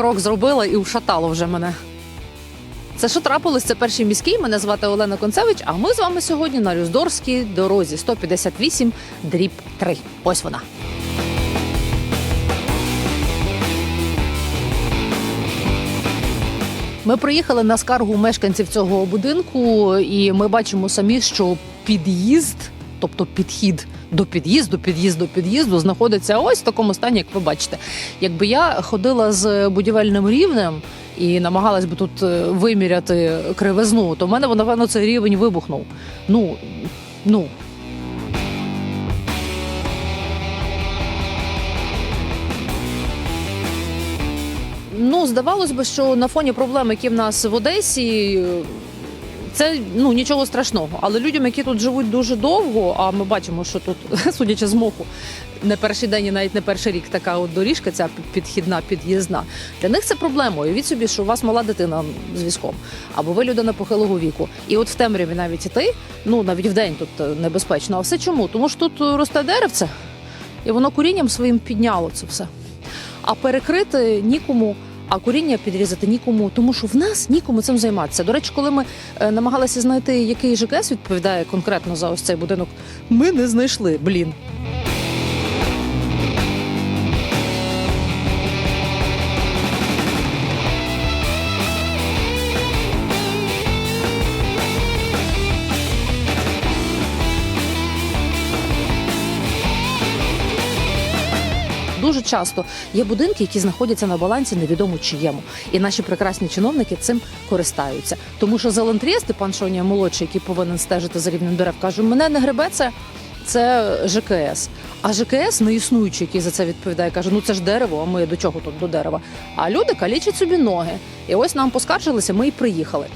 крок зробила і ушатало вже мене. Це що трапилось? Це перший міський. Мене звати Олена Концевич. А ми з вами сьогодні на Люздорській дорозі 158 дріб 3. Ось вона. Ми приїхали на скаргу мешканців цього будинку, і ми бачимо самі, що під'їзд, тобто підхід до під'їзду, під'їзд до під'їзду, знаходиться ось в такому стані, як ви бачите. Якби я ходила з будівельним рівнем і намагалась би тут е, виміряти кривизну, то в мене напевно цей рівень вибухнув. Ну, ну. Ну, здавалось би, що на фоні проблем, які в нас в Одесі, це ну нічого страшного. Але людям, які тут живуть дуже довго, а ми бачимо, що тут, судячи з моху, не перший день і навіть не перший рік така от доріжка, ця підхідна, під'їзна. Для них це проблема. Уявіть собі, що у вас мала дитина з візком, або ви людина похилого віку. І от в темряві навіть іти, ну навіть в день тут е, небезпечно. А все чому? Тому що тут е, росте деревце, і воно курінням своїм підняло це все. А перекрити нікому. А коріння підрізати нікому, тому що в нас нікому цим займатися. До речі, коли ми е, намагалися знайти, який ЖКС відповідає конкретно за ось цей будинок, ми не знайшли. Блін. Дуже часто є будинки, які знаходяться на балансі невідомо чиєму, і наші прекрасні чиновники цим користаються. Тому що Зелентріє Степан Шонія молодший, який повинен стежити за рівнем дерев, каже: мене не гребе це. Це ЖКС. А ЖКС не існуючий, який за це відповідає, каже: ну це ж дерево, а ми до чого тут до дерева? А люди калічать собі ноги. І ось нам поскаржилися, ми і приїхали.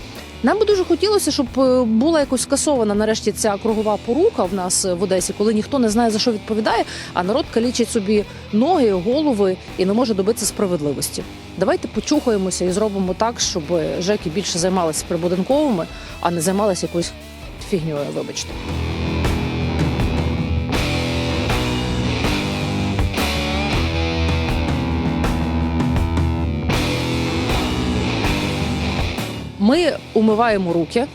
Нам би дуже хотілося, щоб е, була якось скасована нарешті ця кругова порука в нас в Одесі, коли ніхто не знає за що відповідає, а народ калічить собі ноги, голови і не може добитися справедливості. Давайте почухаємося і зробимо так, щоб ЖЕКи більше займалися прибудинковими, а не займалися якоюсь фігньою. Вибачте. Ми умиваємо руки.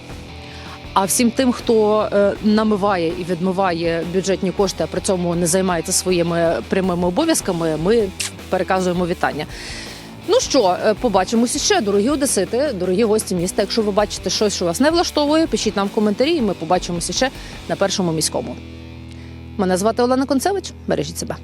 А всім тим, хто е, намиває і відмиває бюджетні кошти, а при цьому не займається своїми прямими обов'язками, ми переказуємо вітання. Ну що, е, побачимося ще, дорогі одесити, дорогі гості міста. Якщо ви бачите щось, що вас не влаштовує, пишіть нам в коментарі, і ми побачимося ще на першому міському. Мене звати Олена Концевич. Бережіть себе.